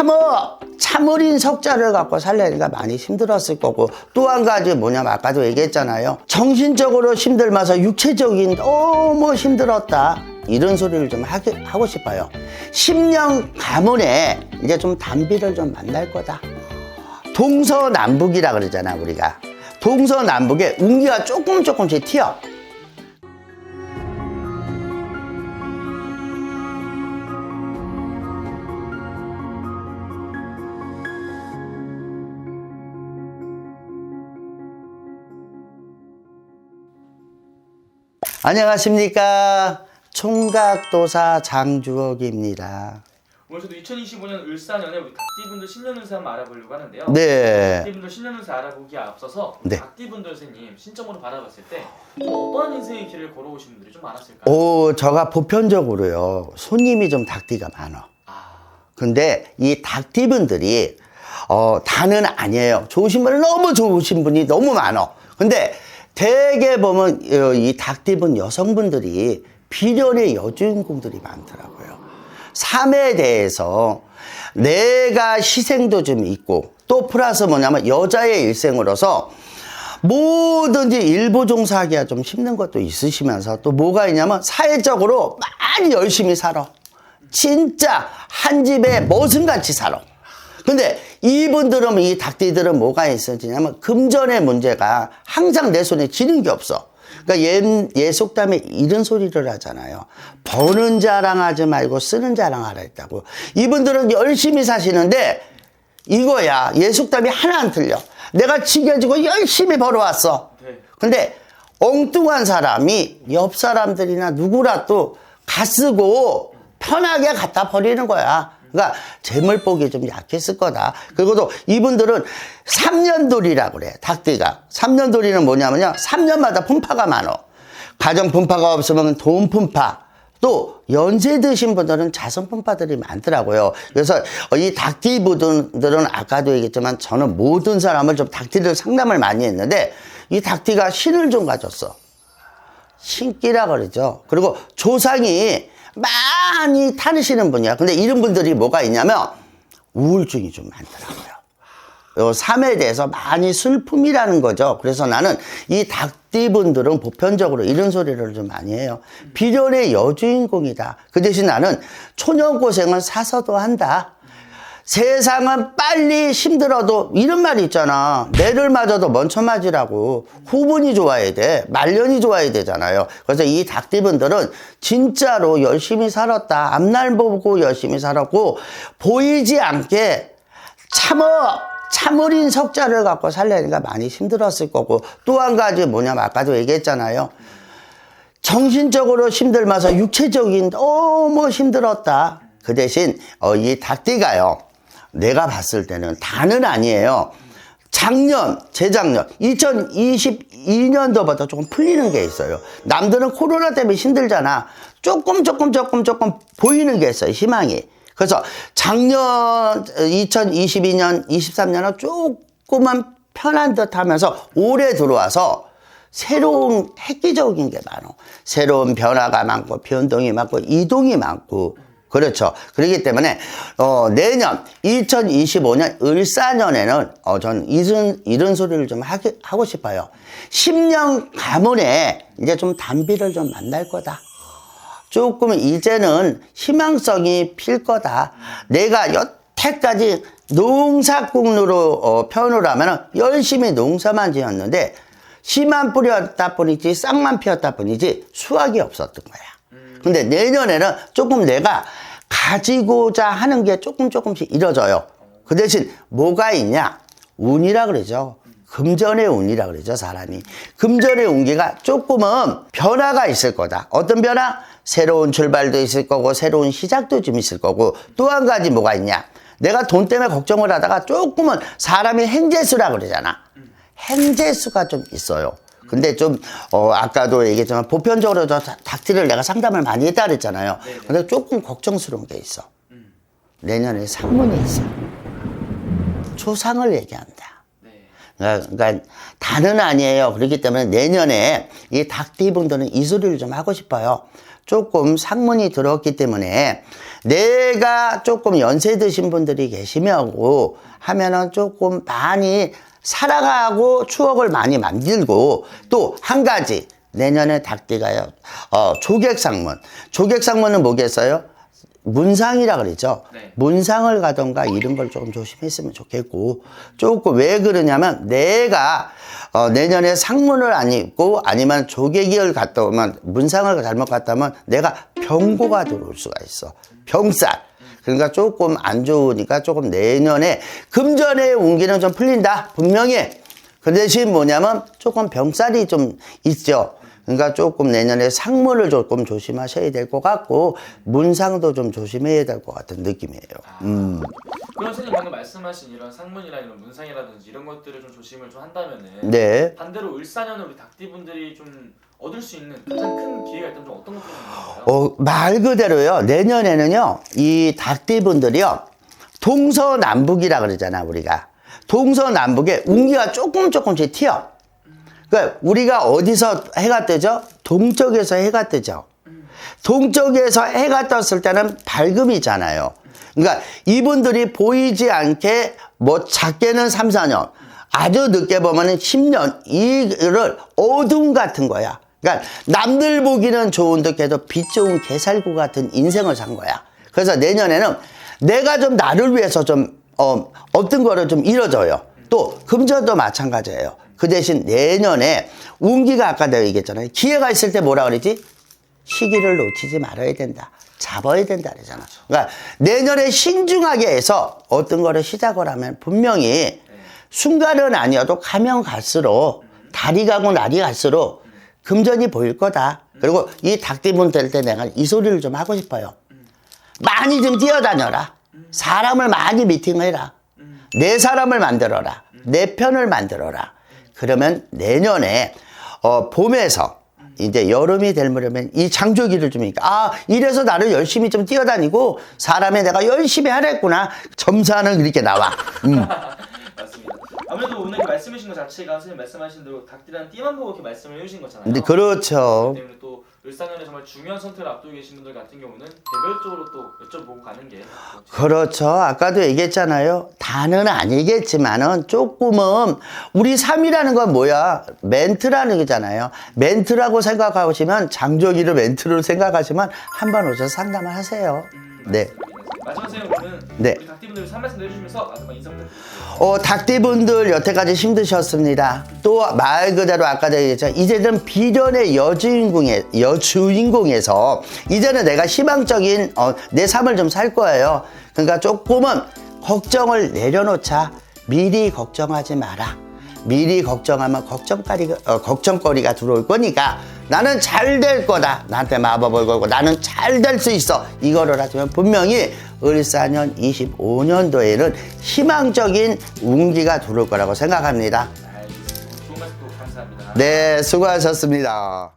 참어 참어린 석자를 갖고 살려니까 많이 힘들었을 거고. 또 한 가지 뭐냐면 아까도 얘기했잖아요. 정신적으로 힘들면서 육체적인 너무 힘들었다. 이런 소리를 좀 하기, 하고 싶어요. 10년 가문에 이제 좀 단비를 좀 만날 거다. 동서남북이라 그러잖아 우리가. 동서남북에 운기가 조금 조금씩 튀어 안녕하십니까 총각도사 장주옥입니다 오늘 저도 2025년 을사년에 우리 닭띠분들 신년운세 한번 알아보려고 하는데요. 네 닭띠분들 신년운세 알아보기에 앞서서 네. 닭띠분들 선생님 신점으로 바라봤을 때좀 어떠한 인생의 길을 걸어오신 분들이 좀 많았을까요? 오, 저가 보편적으로요 손님이 좀 닭띠가 많아 아, 근데 이 닭띠분들이 어, 다는 아니에요. 좋으신 분은 너무 좋으신 분이 너무 많어. 근데 대개 보면 어, 이 닭띠분 여성분들이 비련의 여주인공들이 많더라고요. 삶에 대해서 내가 희생도 좀 있고 또 플러스 뭐냐면 여자의 일생으로서 뭐든지 일부 종사하기가 좀 힘든 것도 있으시면서 또 뭐가 있냐면 사회적으로 많이 열심히 살아. 진짜 한 집에 머슴같이 살아. 근데 이분들은 이 닭띠들은 뭐가 있어지냐면 금전의 문제가 항상 내 손에 쥐는 게 없어. 그러니까 예, 예 속담에 이런 소리를 하잖아요. 버는 자랑하지 말고 쓰는 자랑하라 했다고. 이분들은 열심히 사시는데 이거야. 예 속담이 하나 안 틀려. 내가 지겨지고 열심히 벌어왔어. 네. 근데 엉뚱한 사람이 옆 사람들이나 누구라도 가쓰고 편하게 갖다 버리는 거야. 그러니까 재물복이 좀 약했을 거다. 그리고 또 이분들은 3년돌이라 그래. 닭띠가. 3년돌이는 뭐냐면요. 3년마다 분파가 많어. 가정 분파가 없으면 돈 분파. 또 연세 드신 분들은 자손 분파들이 많더라고요. 그래서 이 닭띠 분들은 아까도 얘기했지만 저는 모든 사람을 좀 닭띠를 상담을 많이 했는데 이 닭띠가 신을 좀 가졌어. 신기라 그러죠. 그리고 조상이 많이 타르시는 분이야. 근데 이런 분들이 뭐가 있냐면 우울증이 좀 많더라고요. 요 삶에 대해서 많이 슬픔이라는 거죠. 그래서 나는 이 닭띠분들은 보편적으로 이런 소리를 좀 많이 해요. 비련의 여주인공이다. 그 대신 나는 초년 고생은 사서도 한다. 세상은 빨리 힘들어도 이런 말이 있잖아. 매를 맞아도 먼저 맞으라고. 후분이 좋아야 돼. 말년이 좋아야 되잖아요. 그래서 이 닭띠분들은 진짜로 열심히 살았다. 앞날 보고 열심히 살았고 보이지 않게 참어 참어린 석자를 갖고 살려니까 많이 힘들었을 거고 또 한 가지 뭐냐면 아까도 얘기했잖아요. 정신적으로 힘들면서 육체적인 너무 힘들었다. 그 대신 어, 이 닭띠가요. 내가 봤을 때는 다는 아니에요. 작년, 재작년, 2022년도부터 조금 풀리는 게 있어요. 남들은 코로나 때문에 힘들잖아. 조금, 조금, 조금, 조금 보이는 게 있어요. 희망이. 그래서 작년 2022년, 23년은 조금만 편한 듯 하면서 올해 들어와서 새로운 획기적인 게 많아. 새로운 변화가 많고 변동이 많고 이동이 많고 그렇죠. 그렇기 때문에 어, 내년 2025년 을사년에는 어, 전 이런 이런 소리를 좀 하기, 하고 싶어요. 10년 가문에 이제 좀 단비를 좀 만날 거다. 조금 이제는 희망성이 필 거다. 내가 여태까지 농사꾼으로 어, 표현을 하면 열심히 농사만 지었는데 씨만 뿌렸다 뿐이지 싹만 피웠다 뿐이지 수확이 없었던 거야. 근데 내년에는 조금 내가 가지고자 하는 게 조금 조금씩 이뤄져요. 그 대신 뭐가 있냐? 운이라 그러죠. 금전의 운이라 그러죠, 사람이. 금전의 운기가 조금은 변화가 있을 거다. 어떤 변화? 새로운 출발도 있을 거고, 새로운 시작도 좀 있을 거고, 또 한 가지 뭐가 있냐? 내가 돈 때문에 걱정을 하다가 조금은 사람이 행재수라 그러잖아. 행재수가 좀 있어요. 근데 좀, 어, 아까도 얘기했지만, 보편적으로 저 닭- 닭띠를 내가 상담을 많이 했다 그랬잖아요. 근데 조금 걱정스러운 게 있어. 내년에 상문이 있어. 조상을 얘기한다. 네. 그러니까, 그러니까 다는 아니에요. 그렇기 때문에 내년에 이 닭띠분들은 이 소리를 좀 하고 싶어요. 조금 상문이 들어왔기 때문에 내가 조금 연세 드신 분들이 계시면고 하면은 조금 많이 살아가고 추억을 많이 만들고 또 한 가지 내년에 닭띠가요 어, 조객상문 조객상문은 뭐겠어요? 문상이라 그러죠. 네. 문상을 가던가 이런 걸 조금 조심했으면 좋겠고 조금 왜 그러냐면 내가 어, 내년에 상문을 안 입고 아니면 조개기를 갔다 오면 문상을 잘못 갔다 오면 내가 병고가 들어올 수가 있어. 병살. 그러니까 조금 안 좋으니까 조금 내년에 금전의 운기는 좀 풀린다. 분명히. 그 대신 뭐냐면 조금 병살이 좀 있죠. 그러니까 조금 내년에 상문을 조금 조심하셔야 될 것 같고 문상도 좀 조심해야 될 것 같은 느낌이에요. 음. 그럼 선생님 방금 말씀하신 이런 상문이나 이런 문상이라든지 이런 것들을 좀 조심을 좀 한다면은 네. 반대로 을사년은 우리 닭띠분들이 좀 얻을 수 있는 가장 큰 기회가 있다면 좀 어떤 것들이 있는가요? 어, 말 그대로요. 내년에는요, 이 닭띠분들이요, 동서남북이라 그러잖아, 우리가. 동서남북에 운기가 조금 조금씩 튀어. 그러니까 우리가 어디서 해가 뜨죠? 동쪽에서 해가 뜨죠. 동쪽에서 해가 떴을 때는 밝음이잖아요. 그러니까 이분들이 보이지 않게 뭐 작게는 3, 4년, 아주 늦게 보면은 10년, 이를 어둠 같은 거야. 그러니까 남들 보기는 좋은 듯해도 빛 좋은 개살구 같은 인생을 산 거야. 그래서 내년에는 내가 좀 나를 위해서 좀, 어, 어떤 거를 좀 이뤄줘요. 또, 금전도 마찬가지예요. 그 대신 내년에 운기가 아까 내가 얘기했잖아요. 기회가 있을 때 뭐라 그러지? 시기를 놓치지 말아야 된다. 잡아야 된다 그러잖아. 그러니까 내년에 신중하게 해서 어떤 거를 시작을 하면 분명히 순간은 아니어도 가면 갈수록 달이 가고 날이 갈수록 금전이 보일 거다. 그리고 이 닭띠분 될 때 내가 이 소리를 좀 하고 싶어요. 많이 좀 뛰어다녀라. 사람을 많이 미팅해라. 내 사람을 만들어라. 내 편을 만들어라. 그러면 내년에 어, 봄에서 이제 여름이 되려면 이 장조기를 좀 있니까 아 이래서 나를 열심히 좀 뛰어다니고 사람에 내가 열심히 하랬구나 점사는 이렇게 나와. 음. 맞습니다. 아무래도 오늘 이렇게 말씀해 주신 것 자체가 선생님 말씀하신 대로 닭띠라는 띠만 보고 이렇게 말씀을 해주신 거잖아요. 근데 그렇죠. 때문에 또 을사년에 정말 중요한 선택을 앞두고 계신 분들 같은 경우는 개별적으로 또 여쭤보고 가는 게 그렇죠. 아까도 얘기했잖아요. 다는 아니겠지만은 조금은 우리 3이라는 건 뭐야? 멘트라는 거잖아요. 멘트라고 생각하시면 장조기를 멘트로 생각하시면 한번 오셔서 상담을 하세요. 네. 마지막 선생님 오늘 네. 우리 닭띠분들 한 말씀 해주시면서 마지막 인사 부탁드립니다. 어, 닭띠분들 여태까지 힘드셨습니다. 또 말 그대로 아까도 얘기했지만 이제는 비련의 여주인공에 여주인공에서 이제는 내가 희망적인 어, 내 삶을 좀 살 거예요. 그러니까 조금은 걱정을 내려놓자. 미리 걱정하지 마라. 미리 걱정하면 걱정거리가, 어, 걱정거리가 들어올 거니까 나는 잘 될 거다. 나한테 마법을 걸고 나는 잘 될 수 있어. 이거를 하시면 분명히 을사년 25년도에는 희망적인 운기가 들어올 거라고 생각합니다. 감사합니다. 네, 수고하셨습니다.